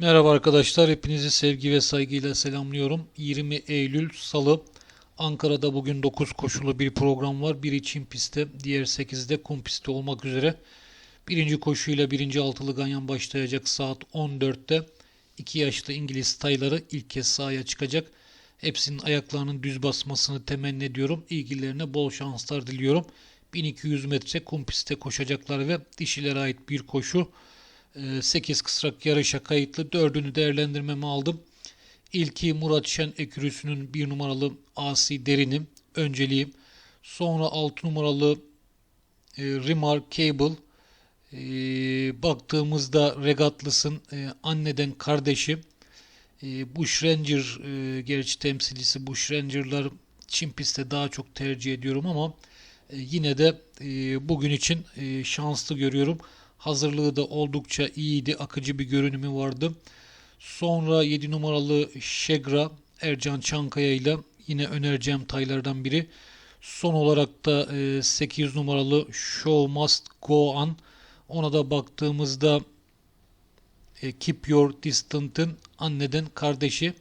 Merhaba arkadaşlar, hepinizi sevgi ve saygıyla selamlıyorum. 20 Eylül Salı, Ankara'da bugün 9 koşulu bir program var. Biri Çin pistte, diğer 8'de kum pistte olmak üzere. Birinci koşuyla birinci altılı ganyan başlayacak saat 14'te. 2 yaşlı İngiliz tayları ilk kez sahaya çıkacak. Hepsinin ayaklarının düz basmasını temenni ediyorum. İlgilerine bol şanslar diliyorum. 1200 metre kum pistte koşacaklar ve dişilere ait bir koşu. 8 kısrak yarışa kayıtlı. Dördünü değerlendirmeme aldım. İlki Murat Şen ekürüsünün bir numaralı Asi Derinim. Önceliğim. Sonra 6 numaralı e, Rimar Cable. E, baktığımızda Regatlıs'ın e, anneden kardeşi. E, Bush Ranger e, gerçi temsilcisi Bush Ranger'lar Çin pistte daha çok tercih ediyorum ama e, yine de e, bugün için e, şanslı görüyorum. Hazırlığı da oldukça iyiydi. Akıcı bir görünümü vardı. Sonra 7 numaralı Şegra Ercan Çankaya ile yine önereceğim taylardan biri. Son olarak da 8 numaralı Show Must Go On. Ona da baktığımızda Keep Your Distance'ın anneden kardeşi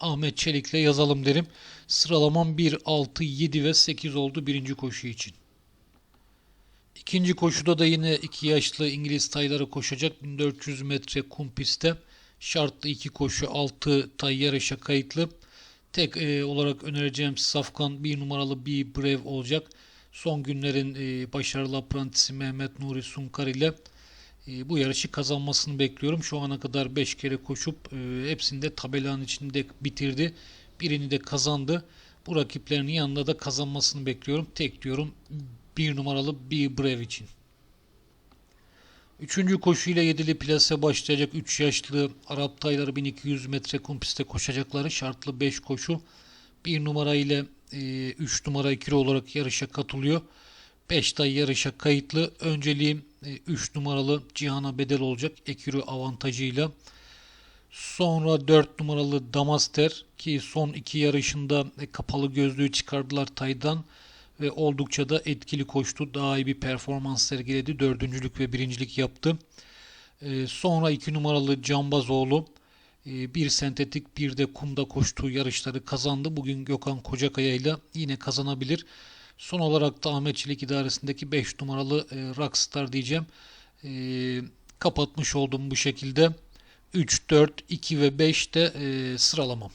Ahmet Çelik'le yazalım derim. Sıralamam 1, 6, 7 ve 8 oldu birinci koşu için. İkinci koşuda da yine iki yaşlı İngiliz tayları koşacak. 1400 metre kum pistte. Şartlı iki koşu 6 tay yarışa kayıtlı. Tek e, olarak önereceğim Safkan bir numaralı bir Brev olacak. Son günlerin e, başarılı aprantisi Mehmet Nuri Sunkar ile e, bu yarışı kazanmasını bekliyorum. Şu ana kadar 5 kere koşup e, hepsinde tabelanın içinde bitirdi. Birini de kazandı. Bu rakiplerinin yanında da kazanmasını bekliyorum. Tek diyorum bir numaralı bir Brev için. Üçüncü koşuyla yedili plase başlayacak 3 yaşlı Arap tayları 1200 metre kum pistte koşacakları şartlı 5 koşu. 1 numara ile 3 e, numara ikili olarak yarışa katılıyor. 5 tay yarışa kayıtlı. Önceliğim 3 e, numaralı Cihan'a bedel olacak ekürü avantajıyla. Sonra 4 numaralı Damaster ki son iki yarışında e, kapalı gözlüğü çıkardılar taydan ve oldukça da etkili koştu. Daha iyi bir performans sergiledi. Dördüncülük ve birincilik yaptı. E, sonra iki numaralı Cambazoğlu e, bir sentetik bir de kumda koştuğu yarışları kazandı. Bugün Gökhan Kocakaya ile yine kazanabilir. Son olarak da Ahmet Çelik idaresindeki 5 numaralı e, Rockstar diyeceğim. E, kapatmış oldum bu şekilde. 3, 4, 2 ve 5 de e, sıralamam.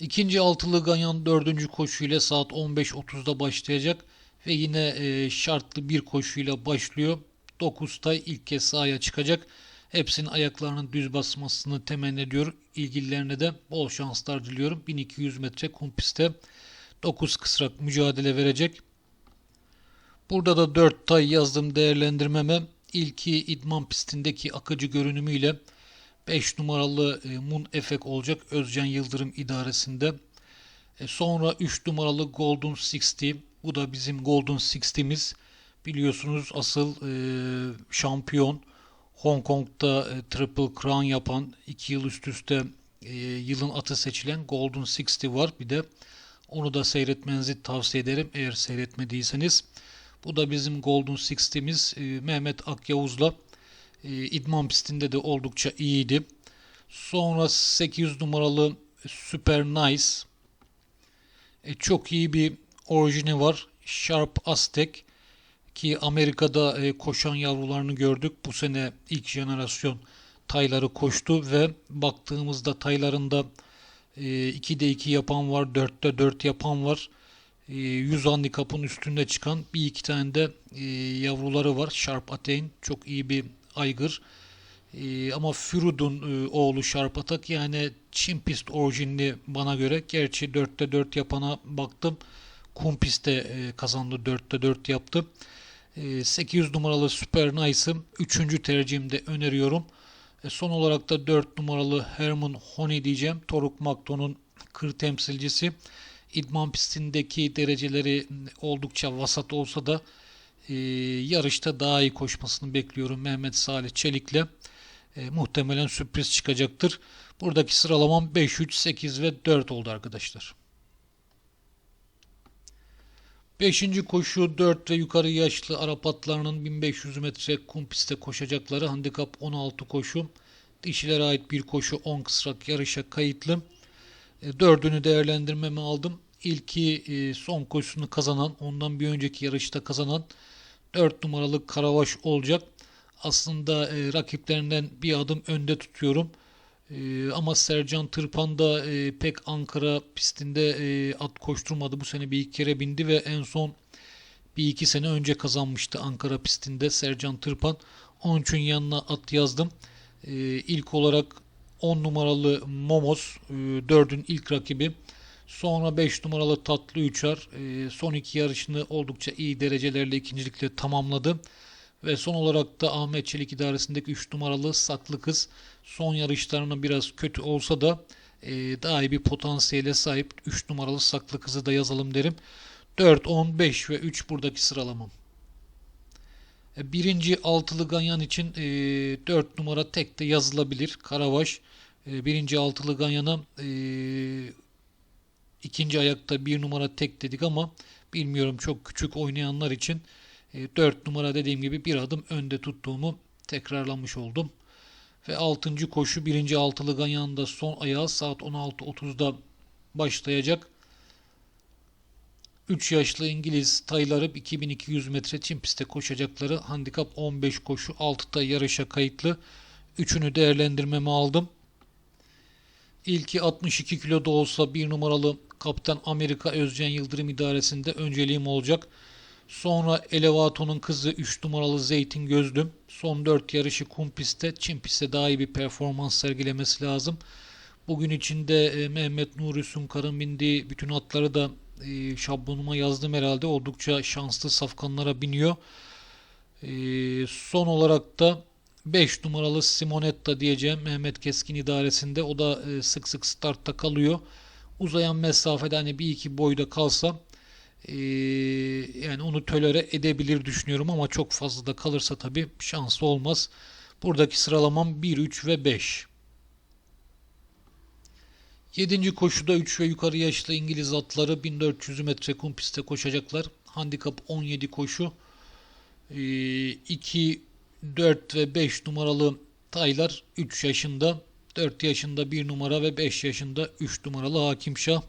İkinci altılı ganyan dördüncü koşuyla saat 15.30'da başlayacak ve yine e, şartlı bir koşuyla başlıyor. 9 tay ilk kez sahaya çıkacak. Hepsinin ayaklarının düz basmasını temenni ediyor. İlgililerine de bol şanslar diliyorum. 1200 metre kum pistte 9 kısrak mücadele verecek. Burada da 4 tay yazdım değerlendirmeme. İlki idman pistindeki akıcı görünümüyle 5 numaralı e, Moon Efek olacak Özcan Yıldırım idaresinde. E, sonra 3 numaralı Golden 60. Bu da bizim Golden 60'miz. Biliyorsunuz asıl e, şampiyon Hong Kong'da Triple Crown yapan 2 yıl üst üste yılın atı seçilen Golden 60 var. Bir de onu da seyretmenizi tavsiye ederim eğer seyretmediyseniz. Bu da bizim Golden 60'miz e, Mehmet Akyavuz'la idman pistinde de oldukça iyiydi. Sonra 800 numaralı Super Nice. E, çok iyi bir orijini var. Sharp Aztek ki Amerika'da e, koşan yavrularını gördük. Bu sene ilk jenerasyon tayları koştu ve baktığımızda taylarında e, 2'de 2 yapan var, 4'te 4 yapan var. E, 100 handikapın üstünde çıkan bir iki tane de e, yavruları var. Sharp Attain çok iyi bir aygır. E, ama Furud'un e, oğlu Sharp Attack yani Çin pist orijinli bana göre. Gerçi 4'te 4 yapana baktım. Kum pistte e, kazandı 4'te 4 yaptı. E, 800 numaralı Super Nice'ı 3. tercihimde öneriyorum. E, son olarak da 4 numaralı Herman Honey diyeceğim. Toruk Makto'nun kır temsilcisi. İdman pistindeki dereceleri oldukça vasat olsa da e, yarışta daha iyi koşmasını bekliyorum Mehmet Salih Çelik'le. E, muhtemelen sürpriz çıkacaktır. Buradaki sıralamam 5, 3, 8 ve 4 oldu arkadaşlar. Beşinci koşu 4 ve yukarı yaşlı Arap atlarının 1500 metre kum pistte koşacakları handikap 16 koşu. Dişilere ait bir koşu 10 kısrak yarışa kayıtlı. E, Dördünü değerlendirmeme aldım. İlki e, son koşusunu kazanan, ondan bir önceki yarışta kazanan 4 numaralı Karavaş olacak. Aslında e, rakiplerinden bir adım önde tutuyorum. E, ama Sercan Tırpan da e, pek Ankara pistinde e, at koşturmadı. Bu sene bir iki kere bindi ve en son bir iki sene önce kazanmıştı Ankara pistinde Sercan Tırpan. Onun için yanına at yazdım. E, ilk olarak 10 numaralı Momos, e, 4'ün ilk rakibi. Sonra 5 numaralı Tatlı Uçar. E, son iki yarışını oldukça iyi derecelerle ikincilikle tamamladı. Ve son olarak da Ahmet Çelik idaresindeki 3 numaralı Saklı Kız son yarışlarına biraz kötü olsa da e, daha iyi bir potansiyele sahip 3 numaralı Saklı Kız'ı da yazalım derim. 4, 10, 5 ve 3 buradaki sıralamam. E, Birinci altılı ganyan için e, 4 numara tek de yazılabilir. Karavaş. E, birinci altılı ganyana e, ikinci ayakta bir numara tek dedik ama bilmiyorum çok küçük oynayanlar için 4 numara dediğim gibi bir adım önde tuttuğumu tekrarlamış oldum. Ve 6. koşu 1. altılı ganyanında son ayağı saat 16.30'da başlayacak. 3 yaşlı İngiliz tayları 2200 metre çim pistte koşacakları handikap 15 koşu 6'da yarışa kayıtlı. Üçünü değerlendirmeme aldım. İlki 62 kilo da olsa bir numaralı Kaptan Amerika Özcan Yıldırım idaresinde önceliğim olacak. Sonra Elevato'nun kızı 3 numaralı Zeytin Gözlüm. Son 4 yarışı kum pistte, çim pistte daha iyi bir performans sergilemesi lazım. Bugün içinde e, Mehmet Nuri Sunkar'ın bindiği bütün atları da e, şablonuma yazdım herhalde. Oldukça şanslı safkanlara biniyor. E, son olarak da 5 numaralı Simonetta diyeceğim Mehmet Keskin idaresinde. O da sık sık startta kalıyor. Uzayan mesafede hani bir iki boyda kalsa e, yani onu tölere edebilir düşünüyorum ama çok fazla da kalırsa tabi şanslı olmaz. Buradaki sıralamam 1, 3 ve 5. 7. koşuda 3 ve yukarı yaşlı İngiliz atları 1400 metre kum pistte koşacaklar. Handikap 17 koşu. 2, 4 ve 5 numaralı taylar 3 yaşında. 4 yaşında 1 numara ve 5 yaşında 3 numaralı Hakim Şah.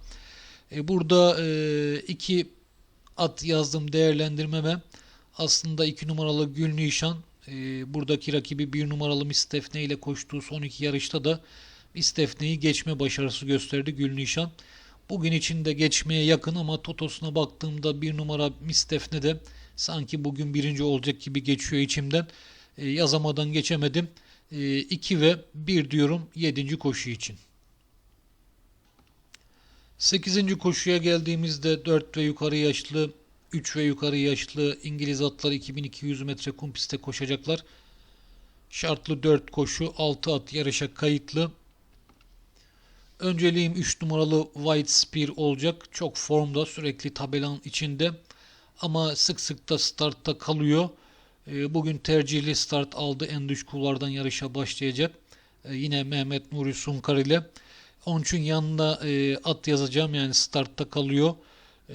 E, burada e, iki at yazdım değerlendirmeme. Aslında 2 numaralı Gülnişan e, buradaki rakibi 1 numaralı Mistefne ile koştuğu son iki yarışta da Mistefne'yi geçme başarısı gösterdi Gülnişan. Bugün için de geçmeye yakın ama Totos'una baktığımda bir numara Mistefne de sanki bugün birinci olacak gibi geçiyor içimden. E, yazamadan geçemedim. 2 ve 1 diyorum 7. koşu için. 8. koşuya geldiğimizde 4 ve yukarı yaşlı 3 ve yukarı yaşlı İngiliz atlar 2200 metre kum pistte koşacaklar. Şartlı 4 koşu 6 at yarışa kayıtlı. Önceliğim 3 numaralı White Spear olacak. Çok formda sürekli tabelanın içinde ama sık sık da startta kalıyor. Ee, bugün tercihli start aldı. En düş kullardan yarışa başlayacak. Ee, yine Mehmet Nuri Sunkar ile. Onun için yanında e, at yazacağım. Yani startta kalıyor. Ee,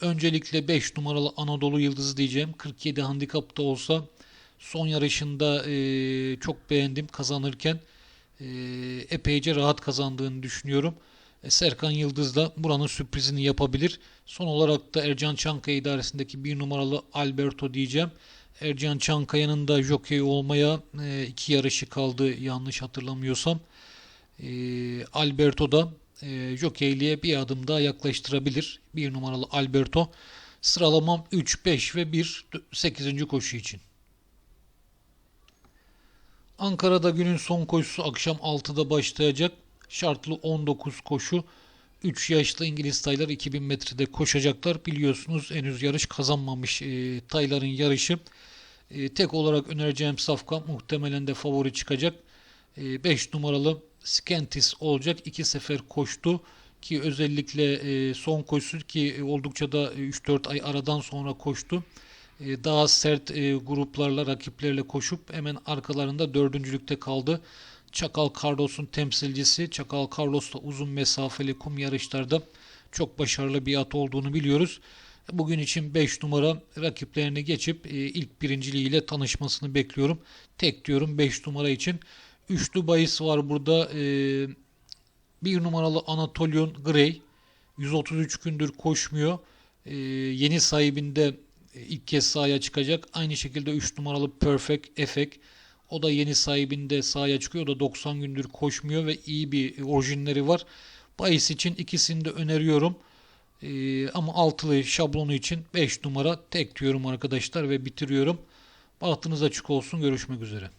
öncelikle 5 numaralı Anadolu Yıldızı diyeceğim. 47 handikapta olsa son yarışında e, çok beğendim kazanırken. epeyce rahat kazandığını düşünüyorum. E, Serkan Yıldız da buranın sürprizini yapabilir. Son olarak da Ercan Çankaya idaresindeki bir numaralı Alberto diyeceğim. Ercan Çankaya'nın da jockey olmaya e, iki yarışı kaldı yanlış hatırlamıyorsam. E, Alberto da e, jokeyliğe bir adım daha yaklaştırabilir. Bir numaralı Alberto. Sıralamam 3, 5 ve 1 8. koşu için. Ankara'da günün son koşusu akşam 6'da başlayacak. Şartlı 19 koşu. 3 yaşlı İngiliz taylar 2000 metrede koşacaklar. Biliyorsunuz henüz yarış kazanmamış e, tayların yarışı. E, tek olarak önereceğim safka muhtemelen de favori çıkacak. 5 e, numaralı Skentis olacak. İki sefer koştu ki özellikle e, son koşusu ki oldukça da 3-4 ay aradan sonra koştu. E, daha sert e, gruplarla rakiplerle koşup hemen arkalarında dördüncülükte kaldı. Çakal Carlos'un temsilcisi. Çakal Carlos da uzun mesafeli kum yarışlarda çok başarılı bir at olduğunu biliyoruz. Bugün için 5 numara rakiplerini geçip e, ilk birinciliğiyle tanışmasını bekliyorum. Tek diyorum 5 numara için. Üçlü bahis var burada. E, bir numaralı Anatolian Gray 133 gündür koşmuyor. E, yeni sahibinde e, ilk kez sahaya çıkacak. Aynı şekilde 3 numaralı Perfect Effect o da yeni sahibinde sahaya çıkıyor. O da 90 gündür koşmuyor ve iyi bir orijinleri var. Bahis için ikisini de öneriyorum. Ee, ama altılı şablonu için 5 numara tek diyorum arkadaşlar ve bitiriyorum. Bahtınız açık olsun. Görüşmek üzere.